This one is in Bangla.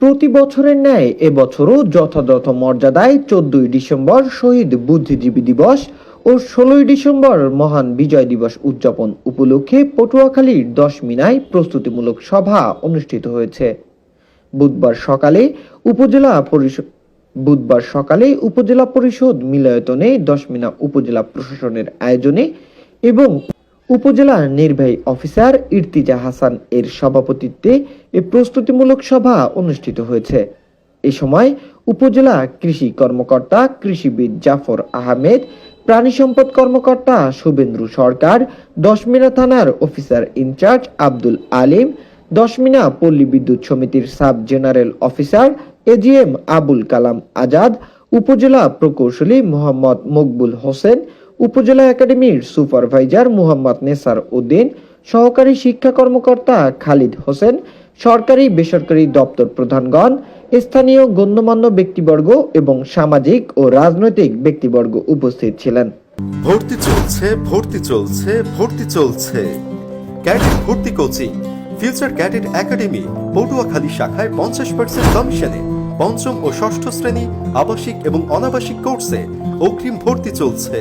প্রতি বছরের ন্যায় এবছরও যথাযথ মর্যাদায় চোদ্দই ডিসেম্বর শহীদ বুদ্ধিজীবী দিবস ও ষোলোই ডিসেম্বর মহান বিজয় দিবস উদযাপন উপলক্ষে পটুয়াখালীর দশ মিনায় প্রস্তুতিমূলক সভা অনুষ্ঠিত হয়েছে। বুধবার সকালে উপজেলা পরিষদ বুধবার সকালে উপজেলা পরিষদ মিলায়তনে দশমিনা উপজেলা প্রশাসনের আয়োজনে এবং উপজেলা নির্বাহী অফিসার ইর্তিজা হাসান এর সভাপতিত্বে এ প্রস্তুতিমূলক সভা অনুষ্ঠিত হয়েছে। এ সময় উপজেলা কৃষি কর্মকর্তা কৃষিবিদ জাফর আহমেদ, প্রাণী সম্পদ কর্মকর্তা শুভেন্দ্র সরকার, দশমিনা থানার officer in charge Abdul Alim, Dashmina Palli Bidyut সমিতির sub general officer AGM Abul Kalam Azad, upazila প্রকৌশলী মোহাম্মদ মকবুল হোসেন উপজেলা একাডেমির সুপারভাইজার মোহাম্মদ নেসার উদ্দিন, সহকারী শিক্ষা কর্মকর্তা খালিদ হোসেন, সরকারি বেসরকারি দপ্তর প্রধানগণ, স্থানীয় গণ্যমান্য ব্যক্তিবর্গ এবং সামাজিক ও রাজনৈতিক ব্যক্তিবর্গ উপস্থিত ছিলেন। ভর্তি চলছে ভর্তি চলছে ভর্তি চলছে। ক্যাডেট ভর্তি coaching, future cadet academy, Patuakhali শাখায় পঞ্চাশ পার্সেন্ট কমিশনে। পঞ্চম ও ষষ্ঠ শ্রেণি আবাসিক এবং অনাবাসিক কোর্সে অগ্রিম ভর্তি চলছে।